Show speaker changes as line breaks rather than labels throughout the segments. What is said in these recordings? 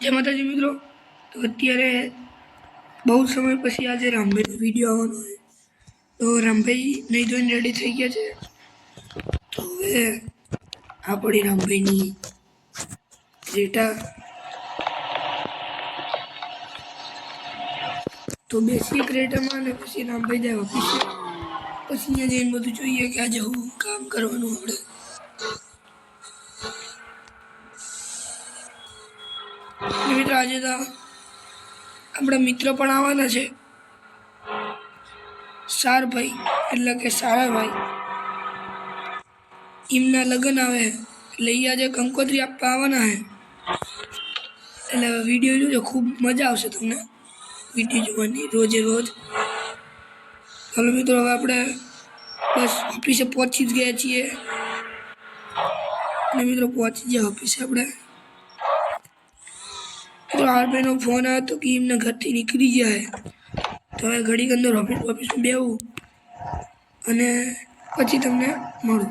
જય માતાજી મિત્રો. તો અત્યારે બહુ સમય પછી આજે રામભાઈનો વીડિયો આવવાનો હોય તો રામભાઈ નહીં જોઈને રેડી થઈ ગયા છે. તો હવે આ પડી રામભાઈની ડેટા તો બેસીએ ક્રેટામાં અને પછી રામભાઈ જાય ઓફિસે પછી અહીંયા જઈને બધું જોઈએ કે આજે હું કામ કરવાનું આપણે અને મિત્રો આજે તો આપણા મિત્ર પણ આવવાના છે. સારભાઈ એટલે કે સારાભાઈ એમના લગ્ન આવે એટલે એ આજે કંકોત્રી આપવા આવવાના છે. એટલે વીડિયો જોજો, ખૂબ મજા આવશે તમને. વીડિયો જોવાની રોજે રોજ. ચાલો મિત્રો, હવે આપણે બસ ઓફિસે પહોંચી જ ગયા છીએ. અને મિત્રો, પહોંચી ગયા ઓફિસે આપણે. તો હારભાઈનો ફોન આવ્યો હતો કે એમને ઘરથી નીકળી જાય. તો હવે ઘડીક અંદર ઓફિસ ઓફિસમાં બેવું અને પછી તમને મળું.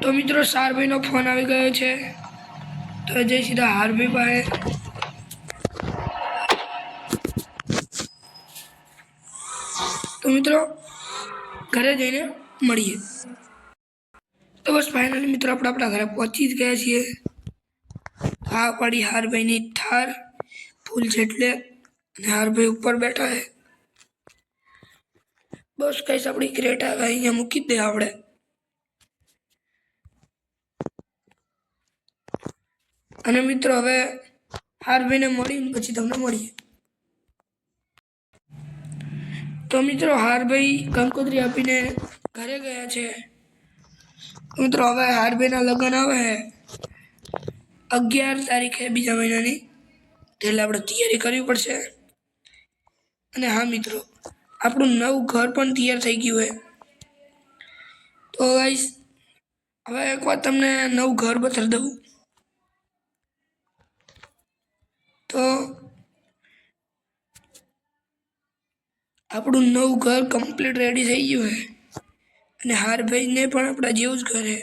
તો મિત્રો, સારભાઈનો ફોન આવી ગયો છે. તો જઈ સીધા હારભાઈ પાસે. તો મિત્રો, ઘરે જઈને મળીએ. તો બસ ફાઇનલી મિત્રો, આપણે આપણા ઘરે પહોંચી જ ગયા છીએ. આ પડી હારભાઈની ઠાર ફૂલ છે એટલે અને હારભાઈ ઉપર બેઠા છે બસ કઈશ આપણી ક્રેટા અહીંયા મૂકી દે આપણે અને મિત્રો હવે હારભાઈને મળીને પછી તમને મળીએ. તો મિત્રો હારભાઈ કંકોત્રી આપીને ઘરે ગયા છે. મિત્રો હવે હારભાઈના લગ્ન આવે છે અગિયાર તારીખે બીજા મહિનાની, એટલે આપણે તૈયારી કરવી પડશે. અને હા મિત્રો, આપણું નવું ઘર પણ તૈયાર થઈ ગયું છે. તો ગાઈસ હવે એકવાર તમને નવું ઘર બતાવી દઉં. તો આપણું નવું ઘર કમ્પ્લીટ રેડી થઈ ગયું છે. અને હારભાઈને પણ આપણા જેવું જ ઘર છે.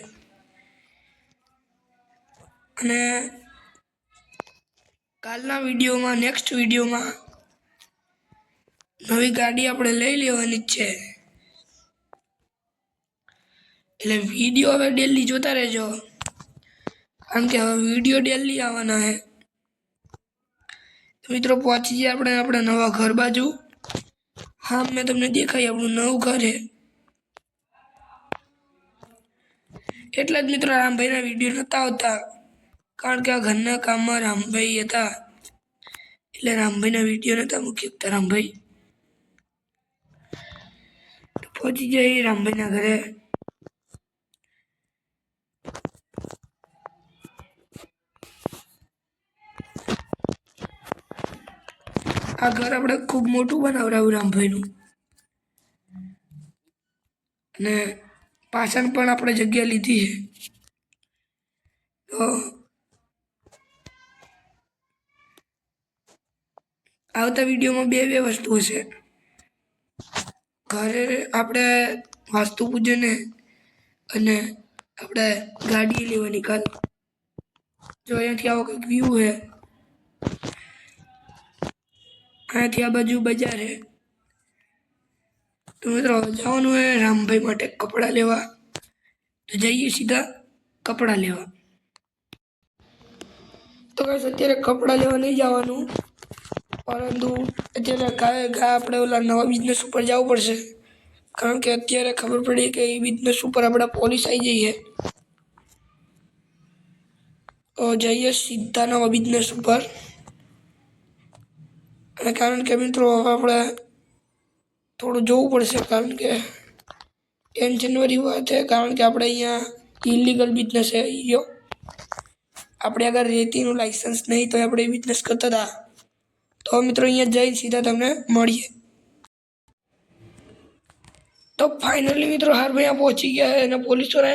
અને કાલના વિડીયોમાં નેક્સ્ટ વિડીયોમાં નવી ગાડી આપણે લઈ લેવાની જ છે. એટલે વીડિયો હવે ડેલી જોતા રહેજો. કારણ કે હવે વીડિયો ડેલી આવવાના છે. તો મિત્રો પહોંચી જઈએ આપણે આપણા નવા ઘર બાજુ. હા, મેં તમને દેખાય આપણું નવું ઘર છે. એટલા જ મિત્રો રામભાઈના વીડિયો નહોતા આવતા. કારણ કે આ ઘરના કામમાં રામભાઈ હતા. એટલે રામભાઈના વીડિયો નહોતા મૂકી શકતા, રામભાઈ. પહોંચી જઈ રામભાઈના ઘરે. આ ઘર આપણે ખૂબ મોટું બનાવડાવ્યું રામભાઈનું. અને પાછળ પણ આપણે જગ્યા લીધી છે. તો આવતા વિડીયોમાં બે બે વસ્તુ હશે ઘરે આપણે વાસ્તુ પૂજન અને આપણે ગાડી લેવાની કાલ. જો અહીંયાથી આવો કંઈક વ્યૂ છે અહીંયાથી આ બાજુ બજાર છે તો મિત્રો, જવાનું હોય રામભાઈ માટે કપડાં લેવા. તો જઈએ સીધા કપડાં લેવા. તો કઈ અત્યારે કપડાં લેવા નહીં જવાનું. પરંતુ અત્યારે ગાય ગા આપણે ઓલા નવા બિઝનેસ ઉપર જવું પડશે. કારણ કે અત્યારે ખબર પડી કે એ બિઝનેસ ઉપર આપણે પોલીસ આવી જઈએ. તો જઈએ સીધા નવા બિઝનેસ ઉપર. અને કારણ કે મિત્રો હવે આપણે થોડું જોવું પડશે, કારણ કે ટેન્શનવાળી વાત છે, કારણ કે આપણે અહીંયા ઇલીગલ બિઝનેસ છે, યો. આપણે અગર રેતીનું લાઇસન્સ નહીં તો આપણે એ બિઝનેસ કરતા હતા. તો મિત્રો અહીંયા જઈને સીધા તમને મળીએ તો ફાઇનલી મિત્રો હાર ભાઈ પહોંચી ગયા અને પોલીસોને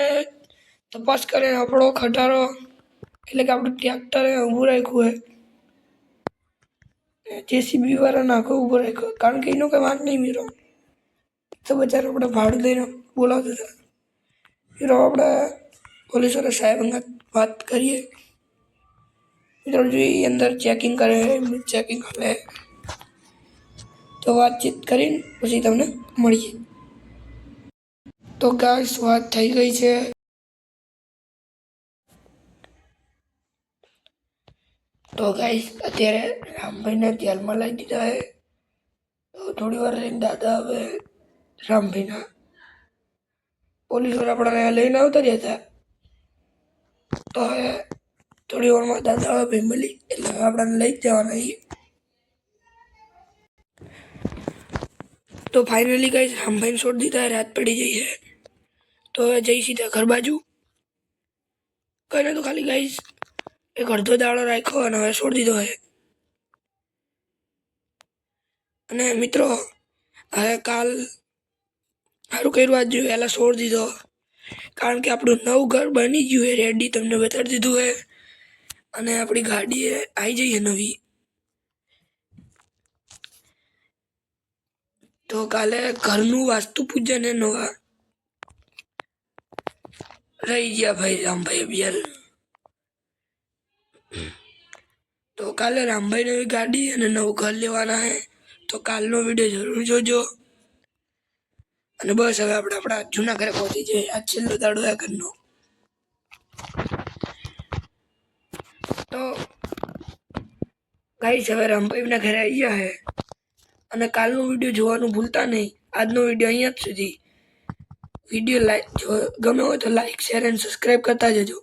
તપાસ કરે આપણો ખટારો એટલે કે આપણું ટ્રેક્ટર ઊભું રાખ્યું હે જેસીબી વાળા નાખો ઊભો રાખ્યો કારણ કે એનો કંઈ વાંક નહીં મીરો તો બચારો આપણે ભાડું દઈને બોલાવતા હતા હીરો આપણે પોલીસોને સાહેબ અંગત વાત કરીએ મિત્રો અંદર ચેકિંગ કરે ચેકિંગ કરે. તો વાતચીત કરીને પછી તમને મળીએ. તો ગાઈસ વાત થઈ ગઈ છે. તો ગાઈસ અત્યારે રામભાઈને જેલમાં લઈ દીધા છે. તો થોડી વાર રહીને દાદા હવે રામભાઈના પોલીસવાળા આપણાને લઈને આવતા રહ્યા હતા. તો હવે થોડી વારમાં દાદા હવે ભાઈ મળી એટલે આપણને લઈ જવાના છીએ. તો ફાઇનલી કઈ રામભાઈને છોડી દીધા, રાત પડી ગઈ છે. તો હવે જઈ સીધા ઘર બાજુ. કહીને તો ખાલી ગાઈશ એક અડધો દાડો રાખ્યો અને હવે છોડી દીધો છે. અને મિત્રો, હવે કાલ સારું કર્યું આજ જો પહેલાં છોડી દીધો. કારણ કે આપણું નવું ઘર બની ગયું છે રેડી તમને બતાડી દીધું છે. અને આપણી ગાડી એ આવી જઈએ નવી. તો કાલે ઘરનું વાસ્તુ પૂજન એ નવા. રહી ગયા ભાઈ રામભાઈ અભિયાન. તો કાલે રામભાઈ નવી ગાડી અને નવું ઘર લેવાના હે. તો કાલનો વીડિયો જરૂર જોજો. અને બસ હવે આપણે આપણા જૂના ઘરે પહોંચી જઈએ. આ છેલ્લો દાડો આ ઘરનો. તો ગાઈસ હવે રામભાઈના ઘરે આવી ગયા છે અને કાલનો વીડિયો જોવાનું ભૂલતા નહીં. આજનો વીડિયો અહીંયા જ સુધી. વીડિયો લાઈક ગમે હોય તો લાઈક શેર એન્ડ સબસ્ક્રાઈબ કરતા જજો.